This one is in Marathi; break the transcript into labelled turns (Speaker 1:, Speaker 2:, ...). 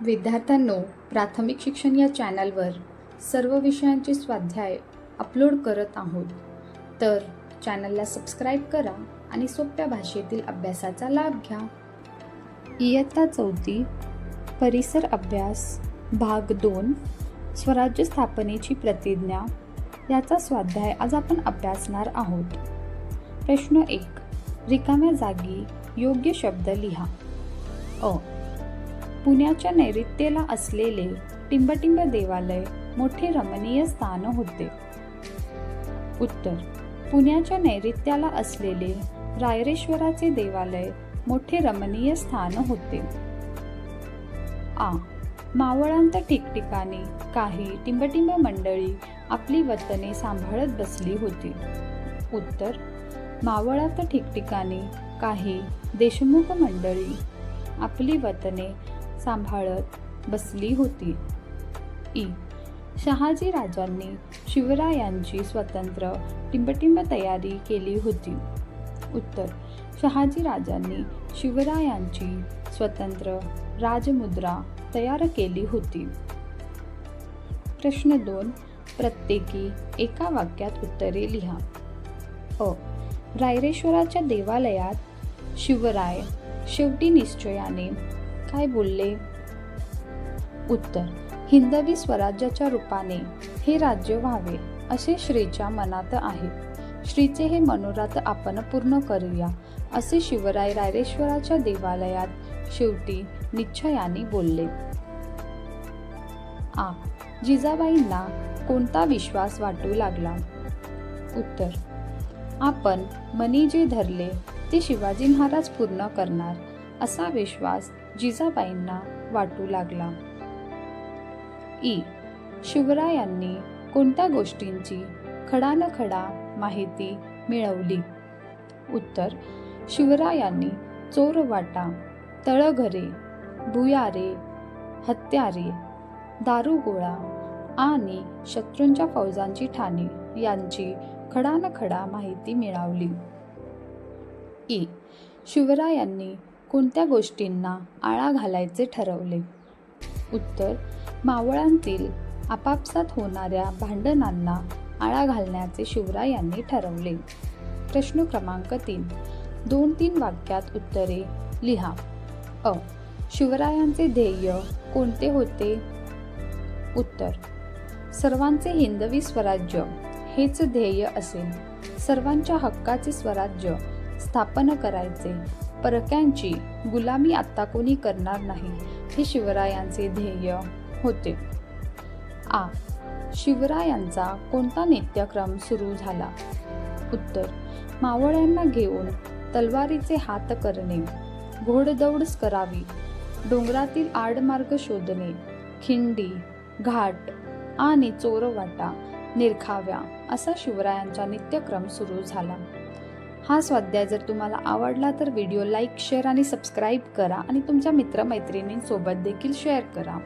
Speaker 1: विद्यार्थ्यांनो प्राथमिक शिक्षण या चॅनलवर सर्व विषयांचे स्वाध्याय अपलोड करत आहोत. तर चॅनलला सबस्क्राईब करा आणि सोप्या भाषेतील अभ्यासाचा लाभ घ्या. इयत्ता चौथी परिसर अभ्यास भाग दोन स्वराज्य स्थापनेची प्रतिज्ञा याचा स्वाध्याय आज आपण अभ्यासणार आहोत. प्रश्न एक रिकाम्या जागी योग्य शब्द लिहा. अ. पुण्याच्या नैऋत्येला असलेले टिंबटिंब देवालय मोठे रमणीय स्थान होते. उत्तर. पुण्याच्या नैऋत्याला असलेले रायरेश्वराचे देवालय मोठे रमणीय स्थान होते. आ. मावळांत ठिकठिकाणी काही टिंबटिंब मंडळी आपली वतने सांभाळत बसली होती. उत्तर. मावळात ठिकठिकाणी काही देशमुख मंडळी आपली वतने सांभाळत बसली होती. ई. शहाजी राजांनी शिवरायांची स्वतंत्र टिंबटिंब तयारी केली होती. उत्तर. शहाजी राजांनी शिवरायांची स्वतंत्र राजमुद्रा तयार केली होती. प्रश्न दोन. प्रत्येकी एका वाक्यात उत्तरे लिहा. अ. रायरेश्वराच्या देवालयात शिवराय शेवटी निश्चयाने काय बोलले? उत्तर हिंदवी स्वराज्याच्या रूपाने हे राज्य व्हावे असे श्रीच्या मनात आहे. श्रीचे हे मनोरथ आपण पूर्ण करूया असे शिवराय रायरेश्वराच्या देवालयात शेवटी निश्चयाने बोलले. आ जिजाबाईंना कोणता विश्वास वाटू लागला? उत्तर आपण मनी जे धरले ते शिवाजी महाराज पूर्ण करणार असा विश्वास जिजाबाईंना वाटू लागला. ई. शिवरायांनी कोणत्या गोष्टींची खडानखडा माहिती मिळवली? उत्तर. शिवरायांनी चोरवाटा तळघरे भुयारे हत्यारे दारुगोळा आणि शत्रूंच्या फौजांची ठाणी यांची खडानखडा माहिती मिळवली. ई. शिवरायांनी कोणत्या गोष्टींना आळा घालायचे ठरवले? उत्तर मावळांतील आपापसात होणाऱ्या भांडणांना आळा घालण्याचे शिवरायांनी ठरवले. प्रश्न क्रमांक तीन. दोन तीन वाक्यात उत्तरे लिहा. अ. शिवरायांचे ध्येय कोणते होते? उत्तर. सर्वांचे हिंदवी स्वराज्य. हेच ध्येय असेल. सर्वांच्या हक्काचे स्वराज्य स्थापन करायचे. परक्यांची गुलामी आत्ता कोणी करणार नाही हे शिवरायांचे ध्येय होते. आ. शिवरायांचा कोणता नित्यक्रम सुरू झाला? उत्तर. मावळ्यांना घेऊन तलवारीचे हात करणे घोडदौड करावी डोंगरातील आडमार्ग शोधणे खिंडी घाट आणि चोरवाटा निरखाव्या असा शिवरायांचा नित्यक्रम सुरू झाला. हा स्वाध्याय जर तुम्हाला आवडला तर व्हिडिओ लाईक शेअर आणि सबस्क्राईब करा आणि तुमच्या मित्रमैत्रिणींसोबत देखील शेअर करा.